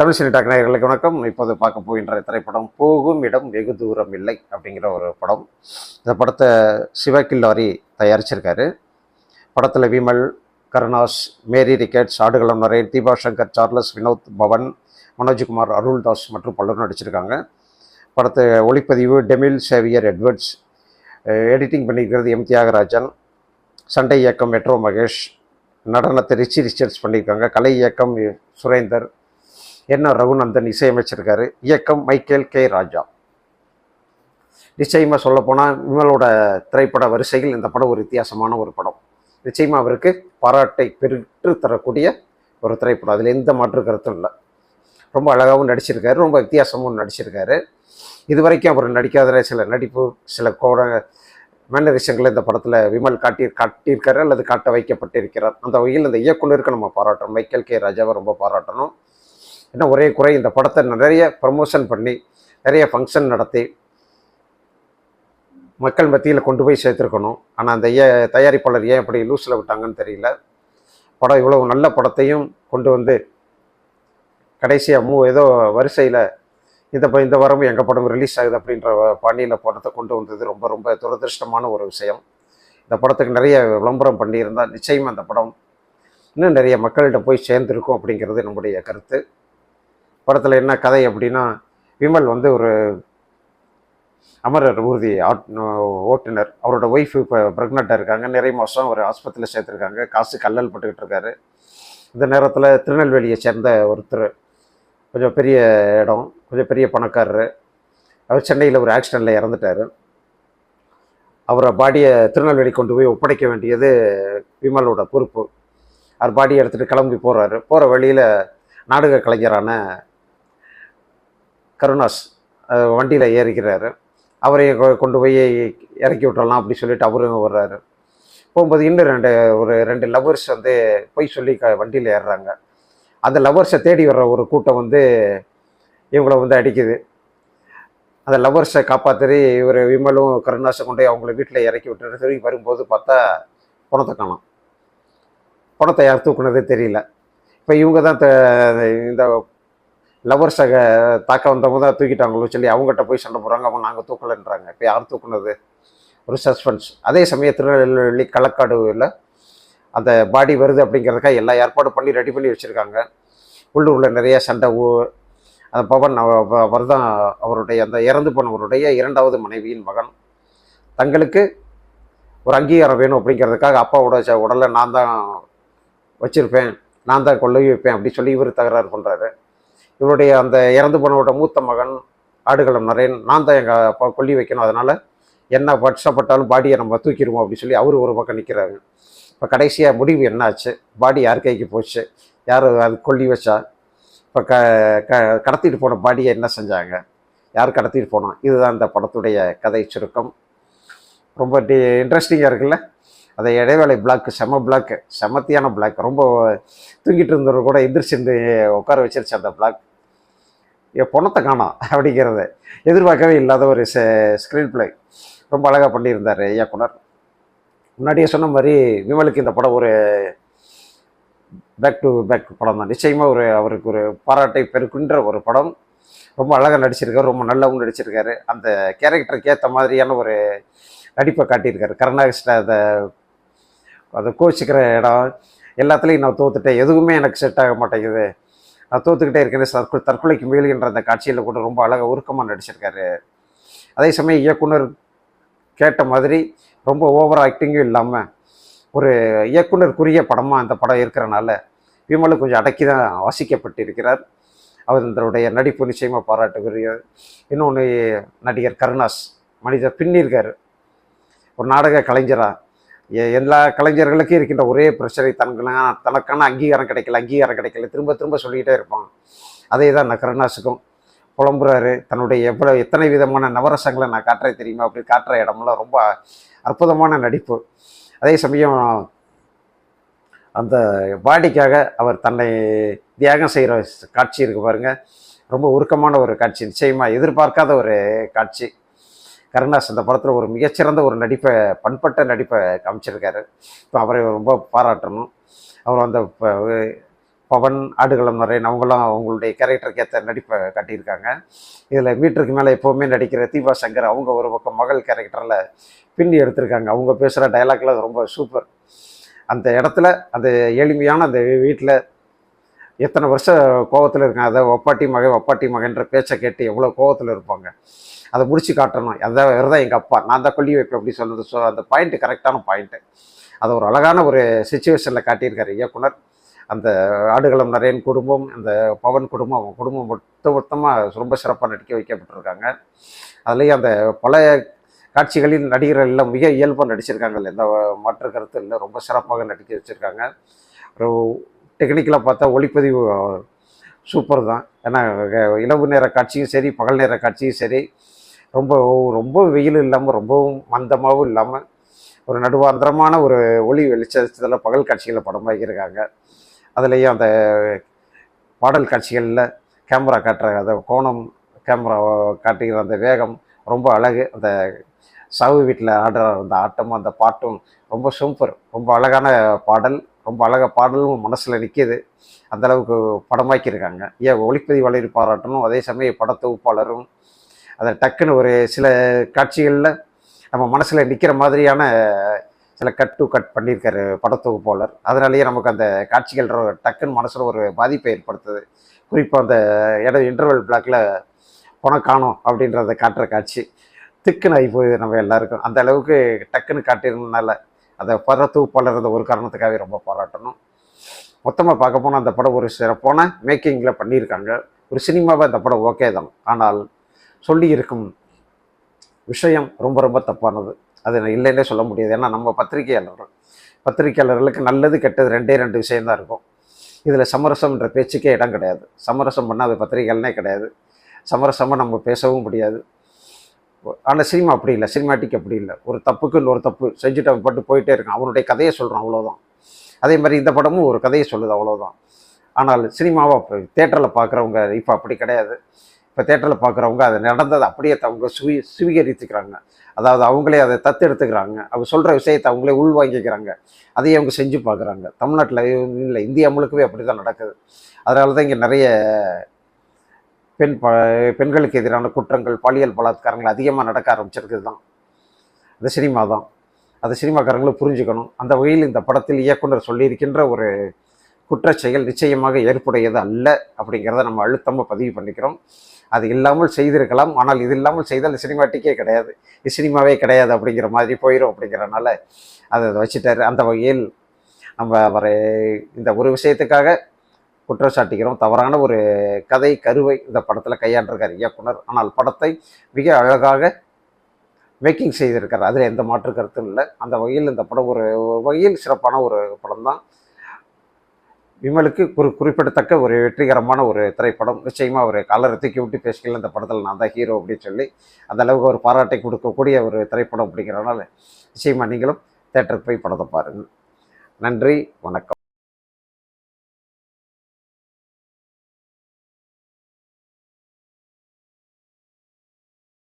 Tamil cine talk நேயர்களுக்கு வணக்கம். இப்போது பார்க்க போகின்ற திரைப்படம் போகும் இடம் வெகு தூரம் இல்லை அப்படிங்கிற ஒரு படம். இந்த படத்தை சிவகில்லாரி தயாரிச்சிருக்காரு. படத்தில் Vimal Karunas Mary Ricketts Aadukalam Naren Deepa Shankar Charles Vinodh Pavan Manojkumar Aruldas மற்றும் பலரும் நடிச்சிருக்காங்க. படத்தை ஒளிப்பதிவு டெமில் சேவியர் எட்வர்ட்ஸ் எடிட்டிங் பண்ணியிருக்கிறது எம். தியாகராஜன் சண்டை இயக்கம் மெட்ரோ மகேஷ் நடனத்தை ரிச்சி ரிச்சர்ட்ஸ் பண்ணியிருக்காங்க. கலை இயக்கம் சுரேந்தர் என் ரகுநந்தன் இசையமைச்சிருக்காரு. இயக்கம் மைக்கேல் கே. ராஜா. நிச்சயமாக சொல்லப்போனால் விமலோட திரைப்பட வரிசையில் இந்த படம் ஒரு வித்தியாசமான ஒரு படம். நிச்சயமாக அவருக்கு பாராட்டை பெற்று தரக்கூடிய ஒரு திரைப்படம். அதில் எந்த மாற்று கருத்தும் இல்லை. ரொம்ப அழகாகவும் நடிச்சிருக்காரு. ரொம்ப வித்தியாசமும் நடிச்சிருக்காரு. இது வரைக்கும் அவர் நடிக்காத சில நடிப்பு சில கோட மேனரிசங்களை இந்த படத்தில் விமல் காட்டி காட்டியிருக்காரு அல்லது காட்ட வைக்கப்பட்டிருக்கிறார். அந்த வகையில் இந்த இயக்குநருக்கு நம்ம பாராட்டணும் மைக்கேல் கே. ராஜாவை ரொம்ப பாராட்டணும். என்ன ஒரே குறை இந்த படத்தை நிறைய ப்ரமோஷன் பண்ணி நிறைய ஃபங்க்ஷன் நடத்தி மக்கள் மத்தியில் கொண்டு போய் சேர்த்துருக்கணும். ஆனால் அந்த ஏ தயாரிப்பாளர் ஏன் அப்படி லூஸில் விட்டாங்கன்னு தெரியல. படம் இவ்வளோ நல்ல படத்தையும் கொண்டு வந்து கடைசியாக மூ ஏதோ வரிசையில் இந்த ப- இந்த வாரமும் எங்கள் படம் ரிலீஸ் ஆகுது அப்படின்ற பாணியில் படத்தை கொண்டு வந்தது ரொம்ப ரொம்ப துரதிருஷ்டமான ஒரு விஷயம். இந்த படத்துக்கு நிறைய விளம்பரம் பண்ணியிருந்தால் நிச்சயம் அந்த படம் இன்னும் நிறைய மக்கள்கிட்ட போய் சேர்ந்துருக்கும் அப்படிங்கிறது நம்முடைய கருத்து. படத்தில் என்ன கதை அப்படின்னா விமல் வந்து ஒரு அமரர் ஊர்தி ஆட் ஓட்டுநர். அவரோட ஒய்ஃப் இப்போ ப்ரெக்னெண்ட்டாக இருக்காங்க. நிறைய மாதம் ஒரு ஆஸ்பத்திரியில் சேர்த்துருக்காங்க. காசு கல்லல் பட்டுக்கிட்டு இருக்காரு. இந்த நேரத்தில் திருநெல்வேலியை சேர்ந்த ஒருத்தர். கொஞ்சம் பெரிய இடம் கொஞ்சம் பெரிய பணக்காரர். அவர் சென்னையில் ஒரு ஆக்சிடெண்ட்டில் இறந்துட்டார். அவரை பாடியை திருநெல்வேலி கொண்டு போய் ஒப்படைக்க வேண்டியது விமலோட பொறுப்பு. அவர் பாடியை எடுத்துகிட்டு கிளம்பி போகிறாரு போகிற வழியில் நாடக கலைஞரான கருணாஸ் வண்டியில் ஏறிக்கிறாரு. அவரை கொ- கொண்டு போய் இறக்கி விட்டலாம் அப்படி சொல்லிட்டு அவரும் வர்றாரு. போகும்போது இன்னும் ரெண்டு ஒரு ரெண்டு லவ்வர்ஸ் வந்து போய் சொல்லி க வண்டியில் ஏறுறாங்க. அந்த லவ்வர்ஸை தேடி வர்ற ஒரு கூட்டம் வந்து இவங்கள வந்து அடிக்குது. அந்த லவ்வர்ஸை காப்பாற்றி இவர் விமலும் கருணாஸை கொண்டு போய் அவங்கள வீட்டில் இறக்கி விட்டுட்டு திரும்பி வரும்போது பார்த்தா பணத்தை காணும். பணத்தை யார் தூக்குனதே தெரியல. இப்போ இவங்க தான் த- இந்த லவர்ஸை தாக்க வந்தவங்க தான் தூக்கிட்டாங்களோ சொல்லி அவங்ககிட்ட போய் சண்டை போடுறாங்க அவங்க நாங்கள் தூக்கலைன்றாங்க. இப்போ யார் தூக்குனது? ஒரு சஸ்பென்ஸ் அதே சமயம் திருநெல்வேலி களக்காடுல அந்த பாடி வருது அப்படிங்கிறதுக்காக எல்லா ஏற்பாடும் பண்ணி ரெடி பண்ணி வச்சுருக்காங்க. உள்ளூரில் நிறைய சண்டை ஊ அந்த பவன் அவர் தான் அவருடைய அந்த இறந்து போனவருடைய இரண்டாவது மனைவியின் மகன். தங்களுக்கு ஒரு அங்கீகாரம் வேணும் அப்படிங்கிறதுக்காக அப்பாவோட உடலை நான் தான் வச்சுருப்பேன் நான் தான் கொள்ளை வைப்பேன் அப்படி சொல்லி இவர் தகராறு பண்ணுறாரு இவருடைய அந்த இறந்து போனவோட மூத்த மகன் ஆடுகளம் நரேன் நான் தான் எங்கள் அப்பா கொல்லி வைக்கணும். அதனால் என்ன வருஷப்பட்டாலும் பாடியை நம்ம தூக்கிடுவோம் அப்படின்னு சொல்லி அவர் ஒரு பக்கம் நிற்கிறாரு இப்போ கடைசியாக முடிவு என்னாச்சு? பாடி யார் கைக்கு போச்சு? யார் அது கொல்லி வச்சா? இப்போ க க கடத்திட்டு போன பாடியை என்ன செஞ்சாங்க? யார் கடத்திட்டு போனோம்? இதுதான் இந்த படத்துடைய கதை சுருக்கம். ரொம்ப டி இன்ட்ரெஸ்டிங்காக இருக்குல்ல? அந்த இடைவேளை பிளாக்கு செம பிளாக் செமத்தியான பிளாக் ரொம்ப தூங்கிட்டு இருந்தவர் கூட எந்திரிச்சிருந்து உட்கார வச்சிருச்சு அந்த பிளாக் பணத்தை காணோம் அப்படிங்கிறத எதிர்பார்க்கவே இல்லாத ஒரு ஸ்க்ரீன் பிளே ரொம்ப அழகாக பண்ணியிருந்தார் இயக்குனர் முன்னாடியே சொன்ன மாதிரி விமலுக்கு இந்த படம் ஒரு பேக் டு பேக் படம் தான். நிச்சயமாக ஒரு அவருக்கு ஒரு பாராட்டை பெருக்குன்ற ஒரு படம். ரொம்ப அழகாக நடிச்சிருக்காரு ரொம்ப நல்லாவும் நடிச்சிருக்காரு. அந்த கேரக்டருக்கு ஏற்ற மாதிரியான ஒரு நடிப்பை காட்டியிருக்காரு. கருணாகிருஷ்ண அதை அதை கோச்சிக்கிற இடம். எல்லாத்துலேயும் நான் தோத்துட்டேன். எதுவுமே எனக்கு செட் ஆக மாட்டேங்குது. நான் தோத்துக்கிட்டே இருக்கேன் தற்கொலை தற்கொலைக்கு முயல்கின்ற அந்த காட்சியில் கூட ரொம்ப அழகாக உருக்கமாக நடிச்சிருக்காரு. அதே சமயம் இயக்குனர் கேட்ட மாதிரி ரொம்ப ஓவர் ஆக்டிங்கும் இல்லாமல் ஒரு இயக்குனருக்குரிய படமாக அந்த படம் இருக்கிறனால விமலு கொஞ்சம் அடக்கி தான் வாசிக்கப்பட்டிருக்கிறார். அவர் இதனுடைய நடிப்பு நிச்சயமாக பாராட்டுக்குரிய. இன்னொன்று நடிகர் கருணாஸ் மனிதர் பின்னிருக்கார். ஒரு நாடக கலைஞராக எல்லா கலைஞர்களுக்கும் இருக்கின்ற ஒரே பிரச்சனை தனக்கான தனக்கான அங்கீகாரம் கிடைக்கல அங்கீகாரம் கிடைக்கல திரும்ப திரும்ப சொல்லிக்கிட்டே இருப்பான். அதே தான் நான் கருணாசுக்கும் புலம்புறாரு. தன்னுடைய எவ்வளோ எத்தனை விதமான நவரசங்களை நான் காட்டுறேன் தெரியுமா? அப்படி காட்டுற இடமெல்லாம் ரொம்ப அற்புதமான நடிப்பு. அதே சமயம் அந்த பாடிக்காக அவர் தன்னை தியாகம் செய்கிற காட்சி இருக்கு பாருங்கள் ரொம்ப உருக்கமான ஒரு காட்சி நிச்சயமாக எதிர்பார்க்காத ஒரு காட்சி. கருணாஸ் அந்த படத்தில் ஒரு மிகச்சிறந்த ஒரு நடிப்பை பண்பட்ட நடிப்பை காமிச்சிருக்காரு. இப்போ அவரை ரொம்ப பாராட்டணும். அவர் அந்த பவன் ஆடுகளம் நரேன் அவங்களும் அவங்களுடைய கேரக்டருக்கு ஏற்ற நடிப்பை காட்டியிருக்காங்க. இதில் மீட்டருக்கு மேலே எப்போவுமே நடிக்கிற தீபா சங்கர் அவங்க ஒரு பக்கம் மகள் கேரக்டரில் பின்னி எடுத்திருக்காங்க. அவங்க பேசுகிற டைலாக்லாம் ரொம்ப சூப்பர். அந்த இடத்துல அந்த எளிமையான அந்த வீட்டில் எத்தனை வருஷம் கோவத்தில் இருக்காங்க. அதை ஒப்பாட்டி மகன் ஒப்பாட்டி மகன்ற பேச்சை கேட்டு எவ்வளோ கோவத்தில் இருப்பாங்க. அதை முடிச்சு காட்டணும். அதான் தான் எங்கள் அப்பா நான் தான் கொல்லி வைக்கணும் அப்படி சொன்னது. ஸோ அந்த பாயிண்ட்டு கரெக்டான பாயிண்ட்டு அதை ஒரு அழகான ஒரு சுச்சுவேஷனில் காட்டியிருக்காரு இயக்குனர். அந்த ஆடுகளம் நிறையன் குடும்பம் அந்த பவன் குடும்பம் அவங்க குடும்பம் மொத்த மொத்தமாக ரொம்ப சிறப்பாக நடிக்க வைக்கப்பட்டிருக்காங்க. அதுலேயும் அந்த பழைய காட்சிகளில் நடிகர்கள் எல்லாம் மிக இயல்பாக நடிச்சிருக்காங்க எந்த மாற்று கருத்து இல்லை. ரொம்ப சிறப்பாக நடிக்க வச்சுருக்காங்க. ஒரு டெக்னிக்கலாக பார்த்தா ஒளிப்பதிவு சூப்பர் தான். ஏன்னா இரவு நேர காட்சியும் சரி பகல் நேர காட்சியும் சரி. ரொம்ப ரொம்ப வெயில் இல்லாமல் ரொம்பவும் மந்தமாகவும் இல்லாமல் ஒரு நடுவாந்திரமான ஒரு ஒளி வெளிச்சத்தில் பகல் காட்சிகளை படமாக்கியிருக்காங்க அதுலேயும் அந்த பாடல் காட்சிகளில் கேமரா காட்டுற அந்த கோணம் கேமரா காட்டுகிற அந்த வேகம் ரொம்ப அழகு. அந்த சாவு வீட்டில் ஆடுற அந்த ஆட்டமும் அந்த பாட்டும் ரொம்ப சூப்பர் ரொம்ப அழகான பாடல் ரொம்ப அழகாக பாடலும் மனசில் நிற்கிது அந்த அளவுக்கு படமாக்கியிருக்காங்க. ஏன் ஒளிப்பதிவாளர் பாராட்டணும் அதே சமயம் படத்தொகுப்பாளரும் அதை டக்குன்னு ஒரு சில காட்சிகளில் நம்ம மனசில் நிற்கிற மாதிரியான சில கட் டு கட் பண்ணியிருக்காரு படத்தொகுப்பாளர். அதனாலேயே நமக்கு அந்த காட்சிகள் டக்குன்னு மனசில் ஒரு பாதிப்பை ஏற்படுத்துது. குறிப்பாக அந்த இடம் இன்டர்வல் பிளாக்ல பணம் காணோம் அப்படின்றத காட்டுற காட்சி. திக்குன்னு ஆகி போகுது நம்ம எல்லாருக்கும். அந்த அளவுக்கு டக்குன்னு காட்டியிருந்தனால அந்த படத்தொகுப்பாளர் அந்த ஒரு காரணத்துக்காகவே ரொம்ப பாராட்டணும். மொத்தமாக பார்க்க போனால் அந்த படம் ஒரு சிறப்பான மேக்கிங்கில் பண்ணியிருக்காங்க. ஒரு சினிமாவை அந்த படம் ஓகே தான். ஆனால் சொல்லி இருக்கும் விஷயம் ரொம்ப ரொம்ப தப்பானது. அது நான் இல்லைன்னே சொல்ல முடியாது. ஏன்னா நம்ம பத்திரிகையாளர். பத்திரிகையாளர்களுக்கு நல்லது கெட்டது ரெண்டே ரெண்டு விஷயம்தான் இருக்கும். இதில் சமரசம்ன்ற பேச்சுக்கே இடம் கிடையாது. சமரசம் பண்ணால் அது பத்திரிகைகள்னே கிடையாது. சமரசமாக நம்ம பேசவும் முடியாது. ஆனால் சினிமா அப்படி இல்லை. சினிமாட்டிக் அப்படி இல்லை. ஒரு தப்புக்கு இன்னொரு தப்பு செஞ்சுட்டு அவன் பட்டு போயிட்டே இருக்கான். அவனுடைய கதையை சொல்கிறான் அவ்வளோதான் அதே மாதிரி இந்த படமும் ஒரு கதையை சொல்லுது அவ்வளோதான் ஆனால் சினிமாவை தேட்டரில் பார்க்குறவங்க இப்போ அப்படி கிடையாது. இப்போ தேட்டரில் பார்க்குறவங்க அது நடந்ததை அப்படியே அவங்க சுவி சுவீகரித்துக்கிறாங்க அதாவது அவங்களே அதை தத்தெடுத்துக்கிறாங்க. அவங்க சொல்கிற விஷயத்தை அவங்களே உள்வாங்கிக்கிறாங்க. அதையே அவங்க செஞ்சு பார்க்குறாங்க தமிழ்நாட்டில் இல்லை இந்தியா முழுக்கவே அப்படி தான் நடக்குது. அதனால தான் இங்கே நிறைய பெண் ப பெண்களுக்கு எதிரான குற்றங்கள் பாலியல் பலாத்காரங்கள் அதிகமாக நடக்க ஆரம்பிச்சிருக்குது தான் அது சினிமா தான் அது சினிமாக்காரங்களும் புரிஞ்சுக்கணும். அந்த வகையில் இந்த படத்தில் இயக்குனர் சொல்லியிருக்கின்ற ஒரு குற்றச்செயல் நிச்சயமாக ஏற்புடையது அல்ல அப்படிங்கிறத நம்ம அழுத்தமாக பதிவு பண்ணிக்கிறோம். அது இல்லாமல் செய்திருக்கலாம். ஆனால் இது இல்லாமல் செய்தால் சினிமாட்டிக்கே கிடையாது. சினிமாவே கிடையாது அப்படிங்கிற மாதிரி போயிடும் அப்படிங்கிறனால அதை வச்சுட்டாரு. அந்த வகையில் நம்ம அவரை இந்த ஒரு விஷயத்துக்காக குற்றம் சாட்டிக்கிறோம். தவறான ஒரு கதை கருவை இந்த படத்தில் கையாண்டிருக்கார் இயக்குனர் ஆனால் படத்தை மிக அழகாக மேக்கிங் செய்திருக்கார். அதில் எந்த மாற்று கருத்தும் இல்லை. அந்த வகையில் இந்த படம் ஒரு வகையில் சிறப்பான ஒரு படம் தான் விமலுக்கு ஒரு குறிப்பிடத்தக்க ஒரு வெற்றிகரமான ஒரு திரைப்படம். நிச்சயமாக ஒரு காலரை தூக்கி விட்டு பேசிக்கல இந்த படத்தில் நான் தான் ஹீரோ அப்படின்னு சொல்லி அந்த அளவுக்கு ஒரு பாராட்டை கொடுக்கக்கூடிய ஒரு திரைப்படம் அப்படிங்கிறனால நிச்சயமாக நீங்களும் தேட்டருக்கு போய் படத்தை பாருங்கள் நன்றி வணக்கம்.